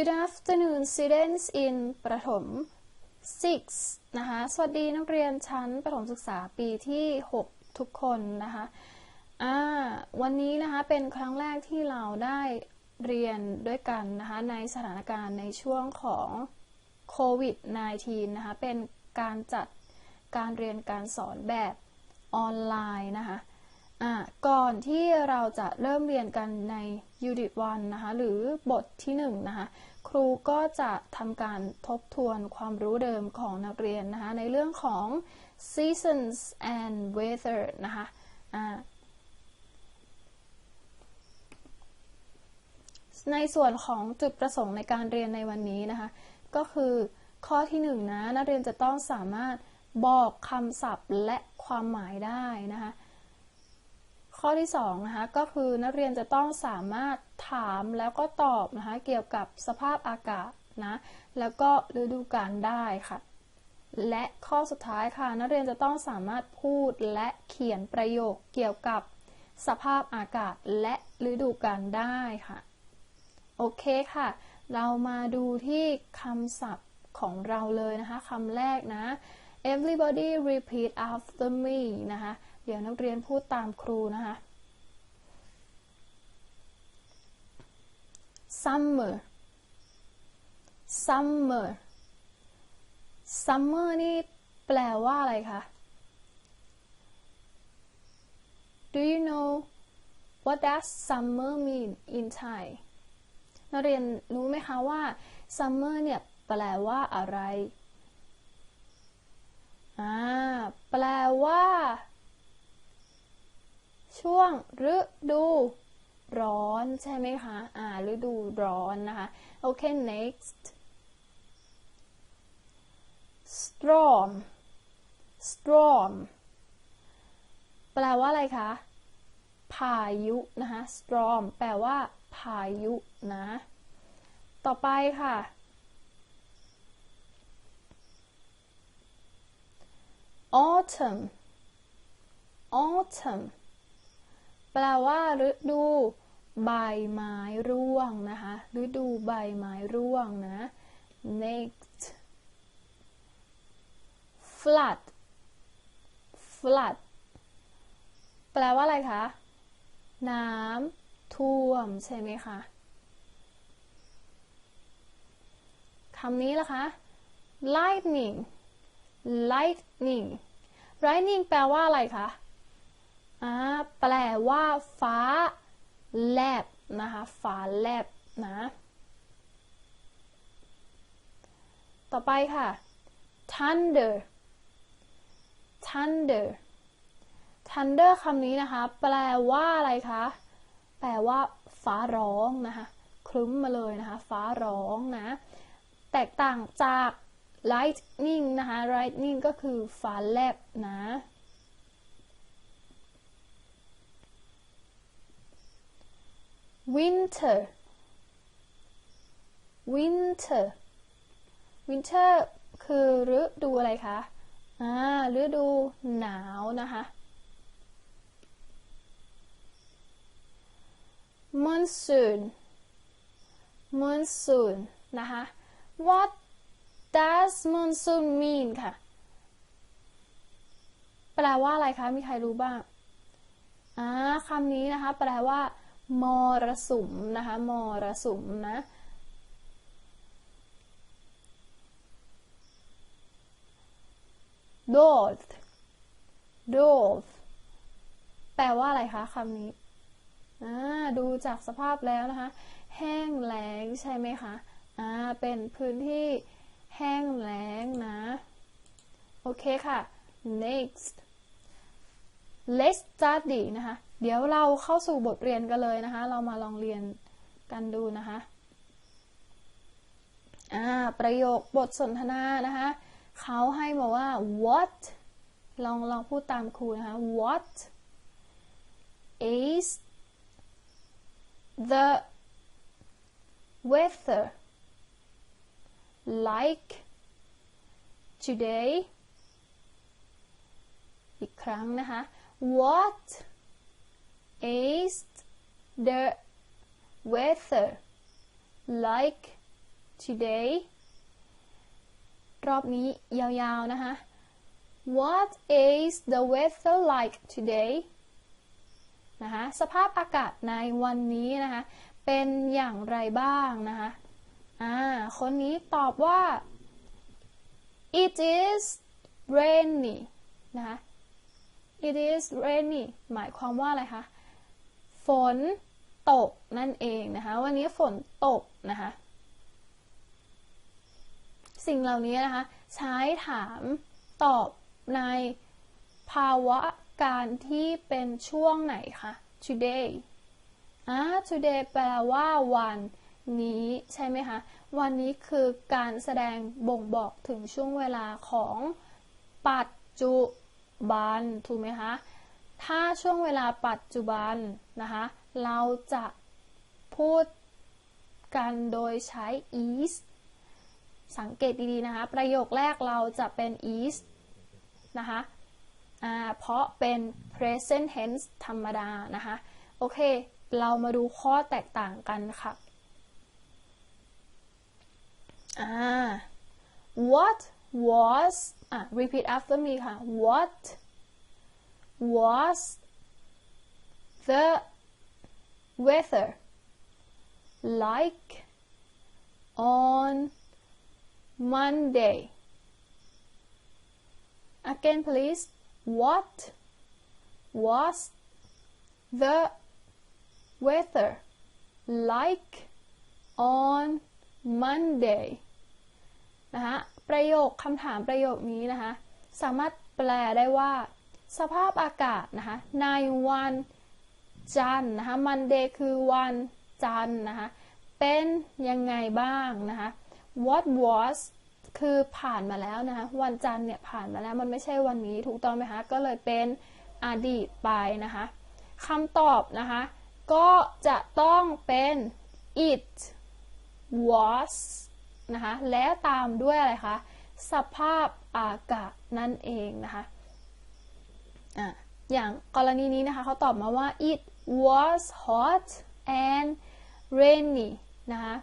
Good afternoon students in ประถม 6 นะคะ สวัสดีนักเรียนชั้นประถมศึกษาปีที่ 6 ทุกคนนะคะอ่าวันนี้นะคะเป็นครั้งแรกที่เราได้เรียนด้วยกันนะคะในสถานการณ์ในช่วงของโควิด -19 นะคะ เป็นการจัดการเรียนการสอนแบบออนไลน์นะคะ ก่อนที่เราจะเริ่มเรียนกันใน Unit 1นะคะหรือบทที่1นะคะครูก็จะทำการทบทวนความรู้เดิมของนักเรียนนะคะในเรื่องของ seasons and weather นะคะในส่วนของจุดประสงค์ในการเรียนในวันนี้นะคะก็คือข้อที่1นนะนักเรียนจะต้องสามารถบอกคำศัพท์และความหมายได้นะคะ ข้อที่2นะคะก็คือนักเรียนจะต้องสามารถถามแล้วก็ตอบนะคะเกี่ยวกับสภาพอากาศนะแล้วก็ฤดูกาลได้ค่ะ และข้อสุดท้ายค่ะ นักเรียนจะต้องสามารถพูดและเขียนประโยคเกี่ยวกับสภาพอากาศและฤดูกาลได้ค่ะ โอเคค่ะ เรามาดูที่คำศัพท์ของเราเลยนะคะคำแรกนะ everybody repeat after me นะคะ เดี๋ยวนักเรียนพูดตามครูนะคะ summer summer summer นี่แปลว่าอะไรคะ Do you know what does summer mean in Thai นักเรียนรู้ไหมคะว่า summer เนี่ยแปลว่าอะไร อ่า แปลว่า ช่วงฤดูร้อนใช่ไหมคะ อ่า ฤดูร้อนนะคะ โอเค next storm storm แปลว่าอะไรคะ พายุนะคะ storm แปลว่า พายุนะ ต่อไปค่ะ autumn autumn แปลว่าฤดูใบไม้ร่วงนะคะฤดูใบไม้ร่วงนะ next flood flood แปลว่าอะไรคะ น้ำท่วมใช่ไหมคะคำนี้ล่ะคะ lightning lightning lightning แปลว่าอะไรคะ แปลว่า ฟ้าแลบนะคะฟ้าแลบนะ ต่อไปค่ะ thunder thunder thunder คำนี้นะคะ แปลว่าอะไรคะ แปลว่า ฟ้าร้องนะคะคลุ้มมาเลยนะคะ ฟ้าร้องนะ แตกต่างจาก lightning นะคะ lightning ก็คือฟ้าแลบนะ winter winter winter คือฤดูอะไรคะอ่าฤดูหนาวนะคะ monsoon monsoon นะคะ what does monsoon mean ค่ะ แปลว่าอะไรคะ มีใครรู้บ้างอ่าคำนี้นะคะ แปลว่า มรสุมนะคะมรสุมนะ drought drought แปลว่าอะไรคะคำนี้อ่าดูจากสภาพแล้วนะคะ แห้งแล้งใช่ไหมคะอ่าเป็นพื้นที่แห้งแล้งนะ โอเคค่ะ next let's study นะคะ เดี๋ยวเราเข้าสู่บทเรียนกันเลยนะคะ เรามาลองเรียนกันดูนะคะอ่าประโยคบทสนทนานะคะเขาให้มาว่า what ลองลองพูดตามครูนะคะ what is the weather like today อีกครั้งนะคะ what is the weather like today รอบนี้ยาวๆนะคะ What is the weather like today นะคะสภาพอากาศในวันนี้นะคะเป็นอย่างไรบ้างนะคะอ่าคนนี้ตอบว่า it is rainy นะคะ it is rainy หมายความว่าอะไรคะ ฝนตกนั่นเองนะคะ วันนี้ฝนตกนะคะ สิ่งเหล่านี้นะคะ ใช้ถามตอบในภาวะการที่เป็นช่วงไหนคะ today อ่า today แปลว่าวันนี้ใช่ไหมคะ วันนี้คือการแสดงบ่งบอกถึงช่วงเวลาของปัจจุบัน ถูกไหมคะ ถ้าช่วงเวลาปัจจุบันนะคะเราจะพูดกันโดยใช้ is สังเกตดีๆนะคะ ประโยคแรกเราจะเป็น is นะคะเพราะเป็น present tense ธรรมดานะคะ โอเค เรามาดูข้อแตกต่างกันค่ะ what was อะ repeat after me ค่ะ what was the weather like on Monday again please what was the weather like on Monday นะคะประโยคคำถามประโยคนี้นะคะ สามารถแปลได้ว่า สภาพอากาศนะคะในวันจันทร์นะคะ Monday คือวันจันทร์นะคะเป็นยังไงบ้างนะคะ what was คือผ่านมาแล้วนะคะวันจันทร์เนี่ยผ่านมาแล้วมันไม่ใช่วันนี้ถูกต้องไหมคะก็เลยเป็นอดีตไปนะคะคำตอบนะคะก็จะต้องเป็น it was นะคะและตามด้วยอะไรคะสภาพอากาศนั่นเองนะคะ อย่างกรณีนี้นะคะเขาตอบมาว่า it was hot and rainy นะคะ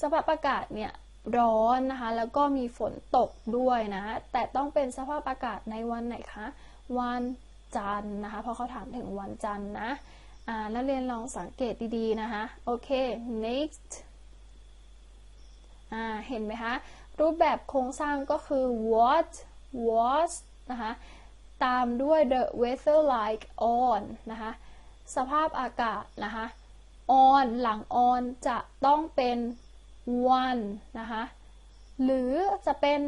สภาพอากาศเนี่ยร้อนนะคะ แล้วก็มีฝนตกด้วยนะ แต่ต้องเป็นสภาพอากาศในวันไหนคะ วันจันทร์นะคะ เพราะเขาถามถึงวันจันทร์นะ อ่า นักเรียนลองสังเกตดีๆนะคะ โอเค next อ่า เห็นไหมคะ รูปแบบโครงสร้างก็คือ what was นะคะ ตามด้วย the weather like on นะคะ สภาพอากาศนะคะ on หลัง on จะต้องเป็น one นะคะ หรือจะเป็น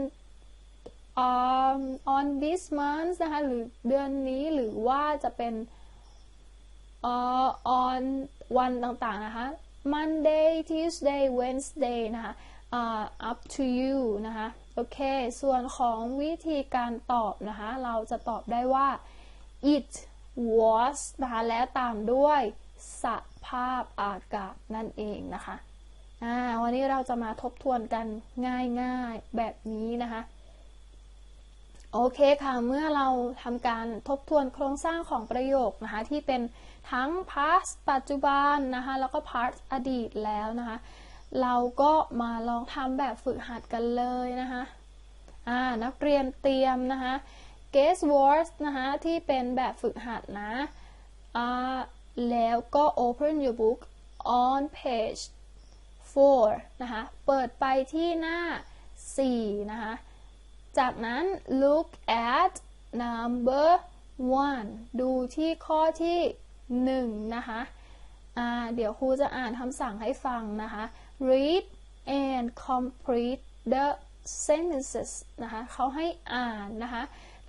um, on this month นะคะ หรือเดือนนี้ หรือว่าจะเป็น uh, on วันต่างๆ นะคะ Monday Tuesday Wednesday นะคะ uh, up to you นะคะ โอเค ส่วนของวิธีการตอบนะคะ เราจะตอบได้ว่า it was นะคะ และตามด้วยสภาพอากาศนั่นเองนะคะ วันนี้เราจะมาทบทวนกันง่ายๆแบบนี้นะคะ โอเคค่ะ เมื่อเราทำการทบทวนโครงสร้างของประโยคนะคะ ที่เป็นทั้ง past ปัจจุบันนะคะ แล้วก็ past อดีตแล้วนะคะ เราก็มาลองทำแบบฝึกหัดกันเลยนะคะอ่านักเรียนเตรียมนะคะ guess words นะคะที่เป็นแบบฝึกหัดนะอ่าแล้วก็ open your book on page 4นะคะ เปิดไปที่หน้า 4 นะคะ จากนั้น look at number 1 ดูที่ข้อที่ 1 นะคะะเดี๋ยวครูจะอ่านคำสั่งให้ฟังนะคะ read and complete the sentences นะคะเขาให้อ่านนะคะ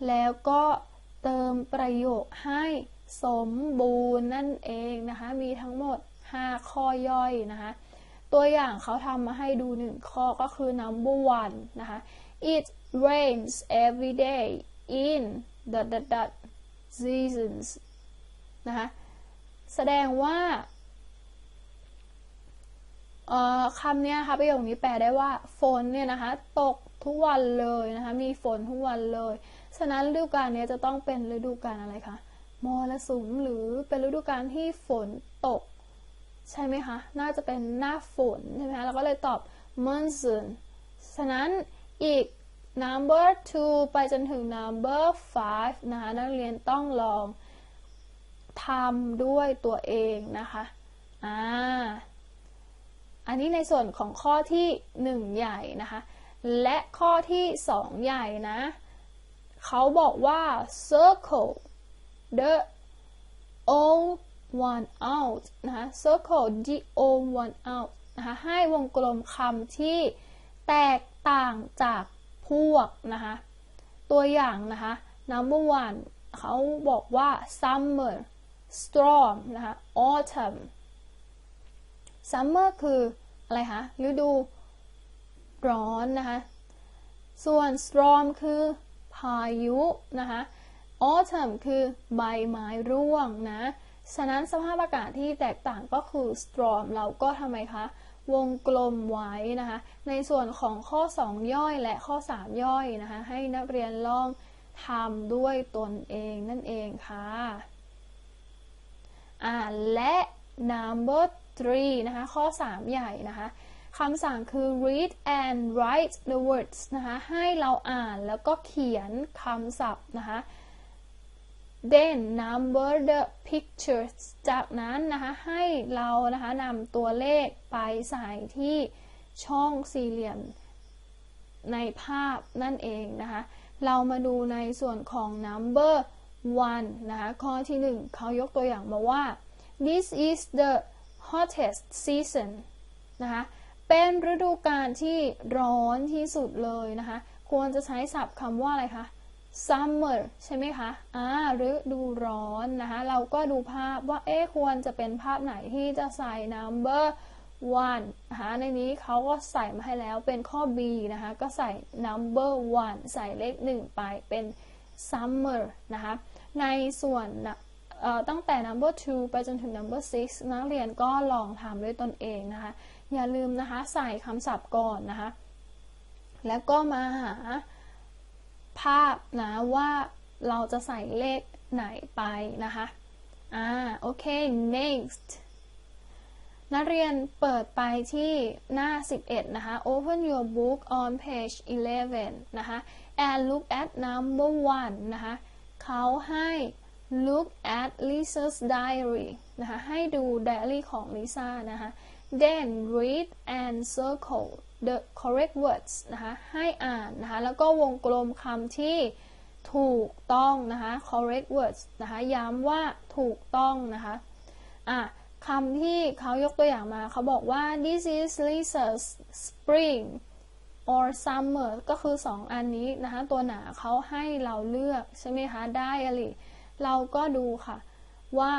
แล้วก็เติมประโยคให้สมบูรณ์นั่นเองนะคะ มีทั้งหมด 5 ข้อย่อยนะคะ ตัวอย่างเขาทำมาให้ดูหนึ่งข้อก็คือ number one นะคะ it rains every day in the the the seasons นะคะ แสดงว่า คำนี้นะคะประโยคนี้แปลได้ว่าฝนเนี่ยนะคะ ตกทุกวันเลยนะคะ มีฝนทุกวันเลย ฉะนั้นฤดูกาลนี้จะต้องเป็นฤดูกาลอะไรคะมรสุมหรือเป็นฤดูกาลที่ฝนตก ใช่ไหมคะ น่าจะเป็นหน้าฝนใช่ไหมคะเราก็เลยตอบ monsoon ฉะนั้นอีก number two ไปจนถึง number five นะคะนักเรียนต้องลองทำด้วยตัวเองนะคะ อ่า อันนี้ในส่วนของข้อที่หนึ่งใหญ่นะคะ และข้อที่สองใหญ่นะ เขาบอกว่า circle the old one out นะคะ circle the old one out นะคะให้วงกลมคำที่แตกต่างจากพวกนะคะ ตัวอย่างนะคะ number one เขาบอกว่า summer storm นะคะ autumn summer คืออะไรคะฤดูร้อนนะคะ ส่วน storm คือพายุนะคะ autumn คือใบไม้ร่วงนะ ฉะนั้นสภาพอากาศที่แตกต่างก็คือ storm เราก็ทำไมคะ วงกลมไว้นะคะ ในส่วนของข้อ 2 ย่อยและข้อ 3 ย่อยนะคะ ให้นักเรียนลองทำด้วยตนเองนั่นเองค่ะอ่าและ number three นะคะ ข้อ 3 ใหญ่นะคะคำสั่งคือ read and write the words นะคะ ให้เราอ่านแล้วก็เขียนคำศัพท์นะคะ then number the pictures จากนั้นนะคะ ให้เรานะคะนำตัวเลขไปใส่ที่ช่องสี่เหลี่ยมในภาพนั่นเองนะคะ เรามาดูในส่วนของ number one นะคะ ข้อที่หนึ่งเขายกตัวอย่างมาว่า this is the hottest season นะคะ เป็นฤดูกาลที่ร้อนที่สุดเลยนะคะ ควรจะใช้ศัพท์คำว่าอะไรคะ summer ใช่ไหมคะ อ่าฤดูร้อนนะคะ เราก็ดูภาพว่า เอ๊ควรจะเป็นภาพไหนที่จะใส่ number one นะคะในนี้เขาก็ใส่มาให้แล้วเป็นข้อ B นะคะ ก็ใส่ number one ใส่เลขหนึ่งไปเป็น summer นะคะ ในส่วน ตั้งแต่ number two ไปจนถึง number six นักเรียนก็ลองทำด้วยตนเองนะคะ อย่าลืมนะคะใส่คำศัพท์ก่อนนะคะ แล้วก็มาหาภาพนะว่าเราจะใส่เลขไหนไปนะคะ อ่า โอเค next นักเรียนเปิดไปที่หน้า 11 นะคะ open your book on page 11 นะคะ and look at number one นะคะเขาให้ look at Lisa's diary นะคะให้ดู diary ของ Lisa นะคะ then read and circle the correct words นะคะให้อ่านนะคะแล้วก็วงกลมคำที่ถูกต้องนะคะ correct words นะคะย้ำว่าถูกต้องนะคะอะคำที่เขายกตัวอย่างมาเขาบอกว่า this is Lisa's spring or summer ก็คือ 2 อันนี้นะคะตัวหนาเขาให้เราเลือกใช่ไหมคะได้อะไร เราก็ดูค่ะว่า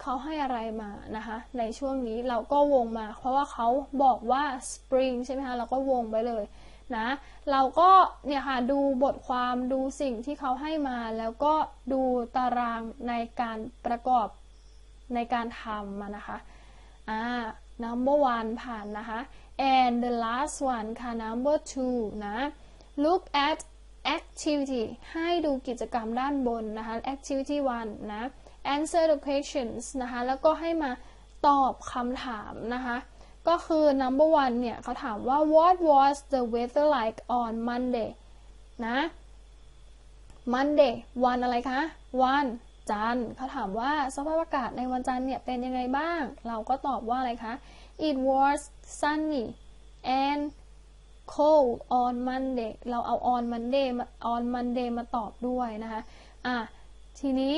เขาให้อะไรมานะคะในช่วงนี้เราก็วงมา เพราะว่าเขาบอกว่า spring ใช่ไหมคะเราก็วงไปเลยนะเราก็เนี่ยค่ะดูบทความดูสิ่งที่เขาให้มา แล้วก็ดูตารางในการประกอบในการทำมานะคะอ่า number one ผ่านนะคะ and the last one ค่ะ number two นะ look at activity ให้ดูกิจกรรมด้านบนนะคะ activity one นะ answer the questions นะคะ แล้วก็ให้มาตอบคำถามนะคะ ก็คือ number one เนี่ยเขาถามว่า what was the weather like on Monday นะ Monday วันอะไรคะ วันจันทร์เขาถามว่าสภาพอากาศในวันจันทร์เนี่ยเป็นยังไงบ้าง เราก็ตอบว่าอะไรคะ it was sunny and cold on Monday เราเอา on Monday on Monday มาตอบด้วยนะคะอะทีนี้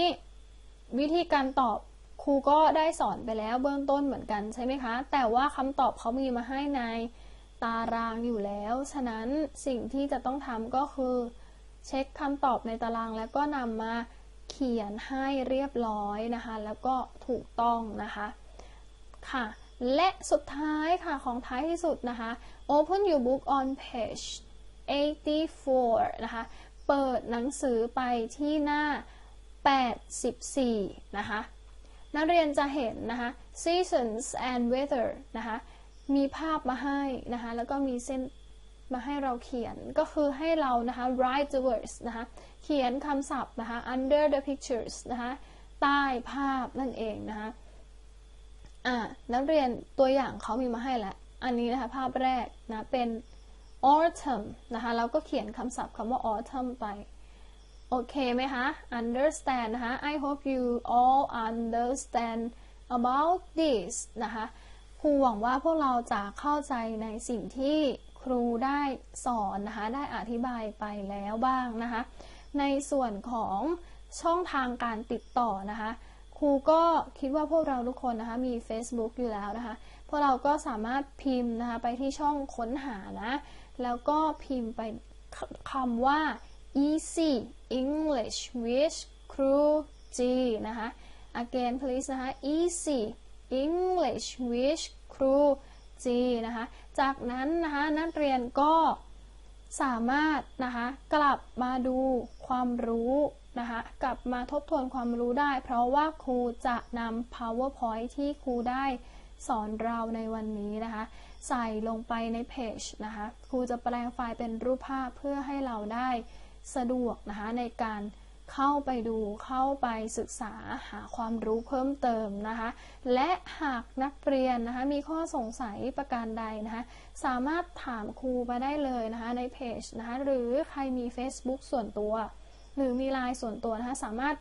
วิธีการตอบครูก็ได้สอนไปแล้วเบื้องต้นเหมือนกันใช่ไหมคะ แต่ว่าคำตอบเขามีมาให้ในตารางอยู่แล้ว ฉะนั้นสิ่งที่จะต้องทำก็คือ เช็คคำตอบในตารางแล้วก็นำมาเขียนให้เรียบร้อยนะคะ แล้วก็ถูกต้องนะคะค่ะ และสุดท้ายค่ะของท้ายที่สุดนะคะ open your book on page 84 นะคะ เปิดหนังสือไปที่หน้า 84 นะคะ นักเรียนจะเห็นนะคะ seasons and weather นะคะ มีภาพมาให้นะคะ แล้วก็มีเส้นมาให้เราเขียน ก็คือให้เรานะคะ write the words นะคะ เขียนคำศัพท์นะคะ under the pictures นะคะ ใต้ภาพนั่นเองนะคะ อ่า นักเรียนตัวอย่างเขามีมาให้แล้ว อันนี้นะคะภาพแรกนะเป็น autumn นะคะเราก็เขียนคำศัพท์คำว่า autumn ไป โอเคไหมคะ understand นะคะ I hope you all understand about this นะคะครูหวังว่าพวกเราจะเข้าใจในสิ่งที่ครูได้สอนนะคะได้อธิบายไปแล้วบ้างนะคะในส่วนของช่องทางการติดต่อนะคะ ครูก็คิดว่าพวกเราทุกคนนะคะมี Facebook อยู่แล้วนะคะ วกเราก็สามารถพิมพ์นะคะไปที่ช่องค้นหานะ แล้วก็พิมพ์ไปคำว่า easy English with ครู G นะคะ again please นะคะ easy English with ครู G นะคะ จากนั้นนะคะนักเรียนก็สามารถนะคะกลับมาดูความรู้นะคะกลับมาทบทวนความรู้ได้ เพราะว่าครูจะนำ powerpoint ที่ครูได้ สอนเราในวันนี้นะคะ ใส่ลงไปในเพจนะคะครูจะแปลงไฟล์เป็นรูปภาพเพื่อให้เราได้สะดวกนะคะในการเข้าไปดูเข้าไปศึกษาหาความรู้เพิ่มเติมนะคะ และหากนักเรียนนะคะมีข้อสงสัยประการใดนะคะสามารถถามครูมาได้เลยนะคะในเพจนะคะหรือใครมี Facebook ส่วนตัว หรือมีไลน์ส่วนตัวนะคะสามารถ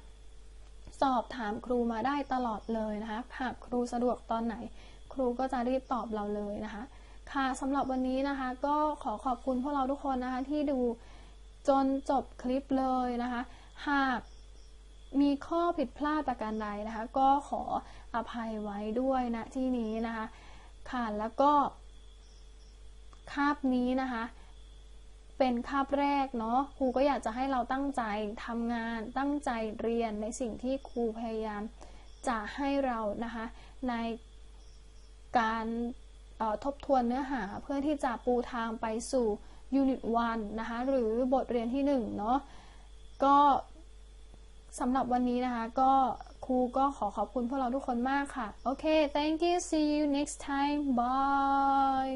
สอบถามครูมาได้ตลอดเลยนะคะหากครูสะดวกตอนไหน ครูก็จะรีบตอบเราเลยนะคะ ค่ะสำหรับวันนี้นะคะ ก็ขอขอบคุณพวกเราทุกคนนะคะ ที่ดูจนจบคลิปเลยนะคะ หากมีข้อผิดพลาดประการใดนะคะ ก็ขออภัยไว้ด้วยนะที่นี้นะคะ ค่ะแล้วก็ คาบนี้นะคะ เป็นคาบแรกเนาะครูก็อยากจะให้เราตั้งใจทำงานตั้งใจเรียนในสิ่งที่ครูพยายามจะให้เรานะคะ ใน การทบทวนเนื้อหาเพื่อที่จะปูทางไปสู่ Unit 1นะคะ หรือบทเรียนที่1เนาะก็สำหรับวันนี้นะคะ ก็ครูก็ขอขอบคุณพวกเราทุกคนมากค่ะ โอเค thank you see you next time bye